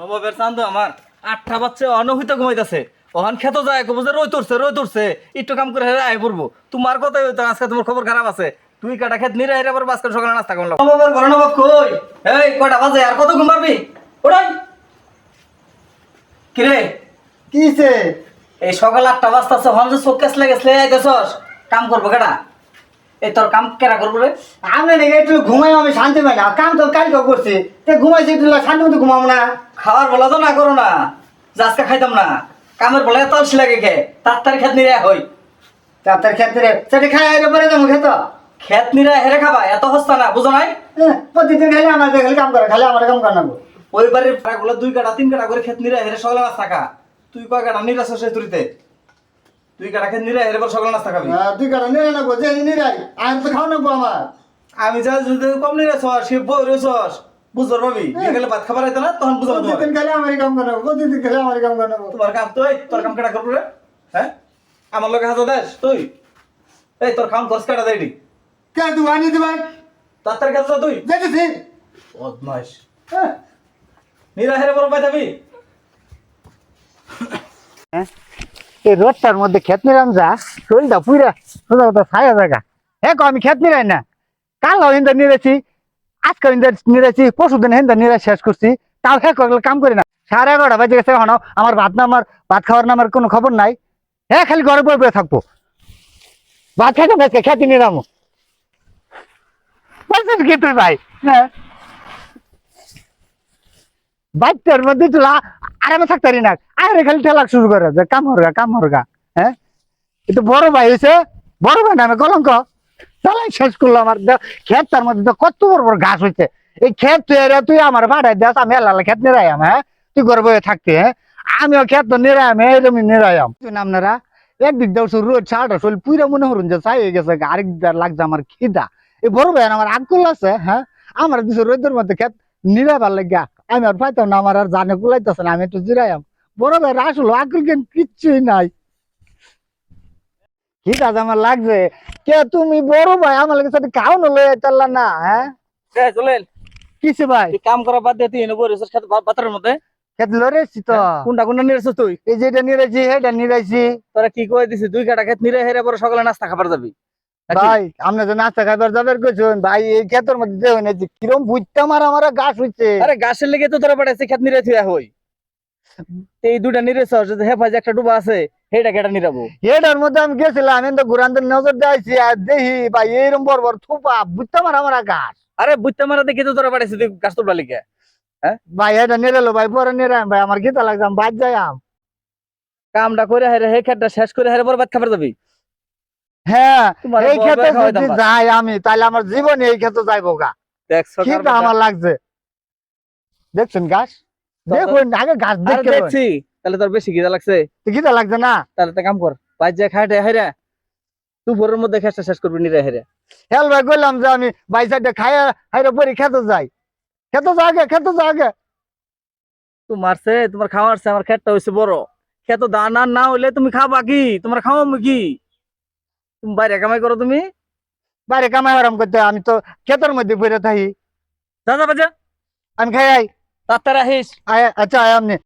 নবাবের চান্দ আমার। আটটা বাচ্চা অনহিত ঘুমাইতেছে। ওখান খেত যায় কব যে রই তুরছে রই তুরছে। একটু কাম করে হেরে আয় পড়ব। তোমার কথাই হইতো আজকে তোমার খবর খারাপ আছে। তুই কাটা খেত নিরে হেরে আবার সকালে নাস্তা করলাম। নবাবের ঘরে নবাব কই? এই কটা বাজে? আর কত ঘুম পারবি? ওড়াই কিরে কিসে এই সকাল আটটা বাজতাছে হন যে চোখ কেসলে গেছলে আইতেছস কাম করব কেটা? এই তোর কাম কেরা করব রে? আমি নাকি একটু ঘুমাই আমি শান্তি পাই না। কাম তো কালকে করছি। তে ঘুমাইছি একটু শান্তি মতো ঘুমাবো না। খাওয়ার বলা তো না করো না। যে আজকে খাইতাম না। কামের বলে এত আলসি লাগে খে তার তার খেত নিরে হই। তার খেত ক্ষেত্রে সেটা খাই আইলে পরে যাব খেত। খেত নিরে হেরে খাবা এত হস্তা না বুঝো নাই? হ্যাঁ, প্রতিদিন খালি আমার খালি কাম করে খালি আমার কাম করে নেব ওই বাড়িরগুলো দুই কাটা তিন কাটা করে খেত নিরে হেরে সকালে নাস্তা খা। তুই কয় কাটা নিরাশ সে তুরিতে? তুই কাটা খেত নিরে হেরে পর সকালে নাস্তা খাবি। তুই কারণ নিরে নেব যে আমি তো খাওয়া নেব আমার। আমি যা যদি কম নিরাশ হস সে বই রসস বুঝবার পাবি গেলে ভাত খাবার আইতো না তখন বুঝাবো তোমার প্রতিদিন খালি আমার কাম করে নেব প্রতিদিন খালি আমার কাম করে। নেব তোমার কাম তুই তোর কাম কেটা করব রে? হ্যাঁ? আমার লোকে হাতে দেশ তুই? এই তোর কাম খরচ কাটা দেয়নি? কে তুই আনি দিবাই তার তার কাছে তুই? দেখেছি বদমাইশ। হ্যাঁ বড় পাই যাবি এই রোদটার মধ্যে খেত নিরাম যা শরীরটা পুরা সোজা কথা ছায়া জায়গা। হ্যাঁ আমি খেত নিরাই না? কাল নিরেছি আজকে হিন্দা নিরেছি পরশু দিন হিন্দা নিরা শেষ করছি, তাও হ্যাঁ কাম করি না। সাড়ে এগারোটা বাজে গেছে এখন, আমার ভাত না আমার ভাত খাওয়ার না আমার কোনো খবর নাই। হ্যাঁ খালি ঘরে বয়ে বয়ে থাকব। ভাত খেতে নিরাম। বলছিস কি তুই ভাই? হ্যাঁ বাচ্চার মধ্যে তুই আ- আরামে থাকতে পারি না। আরে খালি ঠেলা শুরু করে যে কাম হরগা কাম হরগা হ্যাঁ? এটা বড় ভাই হয়েছে বড় ভাই নামে কলঙ্ক। চালাই শেষ করলাম আর ক্ষেত তার মধ্যে তো কত বড় বড় ঘাস হয়েছে এই খেত তুই এরা তুই আমার ভাড়ায় দেস আমি এলালা ক্ষেত নিরায়াম হ্যাঁ? তুই ঘরে বয়ে থাকতে হ্যাঁ? আমিও খেত তো নিরায়াম এরকম নিরায়াম তুই আপনারা একদিক দেওয়া রোদ ছাড়া শরীর পুরা মনে হরুন যে চাই হয়ে গেছে আরেক দিক দিয়ে লাগছে আমার খিদা। এই বড় ভাই আমার আকুল আছে হ্যাঁ? আমার দিছে রোদের মধ্যে ক্ষেত নিরাবার লাগিয়া আমি আর পাইতাম না আমার আর জানে কুলাইতেছে না আমি একটু জিরাইম বড় ভাই আসলো আগুল কেন কিচ্ছুই নাই। কি কাজ আমার লাগছে? কে তুমি বড় ভাই? আমার লাগে সাথে খাও না লয়ে চাল্লা না হ্যাঁ? কিসে ভাই? তুই কাম করা বাদ দিয়ে তুই এনে বই খেত বাতারের মধ্যে। খেত লড়েছি তো। কোনটা কোনটা নিয়ে তুই। এই নিরাইছি তোরা কি কই দিছিস? দুই কাটা খেত নিরে হেরে পরে সকালে নাস্তা খাবার যাবি? ভাই নাস্তা যাবের কইছেন ভাই এই মধ্যে যে কিরম গাছ হইছে। আরে গাছের লেগে তো তোরা পাঠাইছে খেত নিরে থুয়া হই। এই দুটা যদি হেফাজে একটা ডুবা আছে। হেটা কেটা নিরাবো? এটার মধ্যে আমি গেছিলাম আমি তো ঘুরানদের নজর দিয়েছি আর দেখি ভাই এইরকম বড় থোপা বুঝতে মারা মারা গাছ আরে বুঝতে মারা দেখি তো তোরা পাঠাইছে তুই গাছ তোর বালিকা ভাই এটা নিরেলো ভাই পরে নিরাম ভাই আমার গীতা লাগছে বাদ যাই আম। কামটা করে হেরে হে খেতটা শেষ করে হেরে ভাত খাবার যাবি। হ্যাঁ এই খাওয়াইতাম যদি যাই আমি তাহলে আমার জীবনে এই ক্ষেতে যাইবো গা। দেখ সকাল খিদা বেলা- আমার লাগছে। দেখছেন গাছ? দেখুন আগে গাছ দেখছি। তাহলে তোর বেশি খিদা লাগছে? খিদা লাগছে না? তাহলে একটা কাম কর বাইর যায় খাইটে হেরে দুপুরের মধ্যে খেসটা শেষ করবি নিরে হেরে হেল ভাই কইলাম যে আমি বাই সাইডে খাই হাইরে পরে খেতে যাই। খেতে যা আগে খেতে যা আগে। তোমারছে তোমার খাওয়ারছে আমার খেতটা হয়েছে বড়। খেত দানা না হইলে তুমি খাবা কি? তোমার খাওয়াবো কি? তুমি বাইরে কামাই করো তুমি। বাইরে কামাই আরাম করতে আমি তো খেতের মধ্যে পড়ে থাকি। যা যা বাজা আমি খাই আই তাড়াতাড়ি আহিস। আয়- আচ্ছা আয় আপনি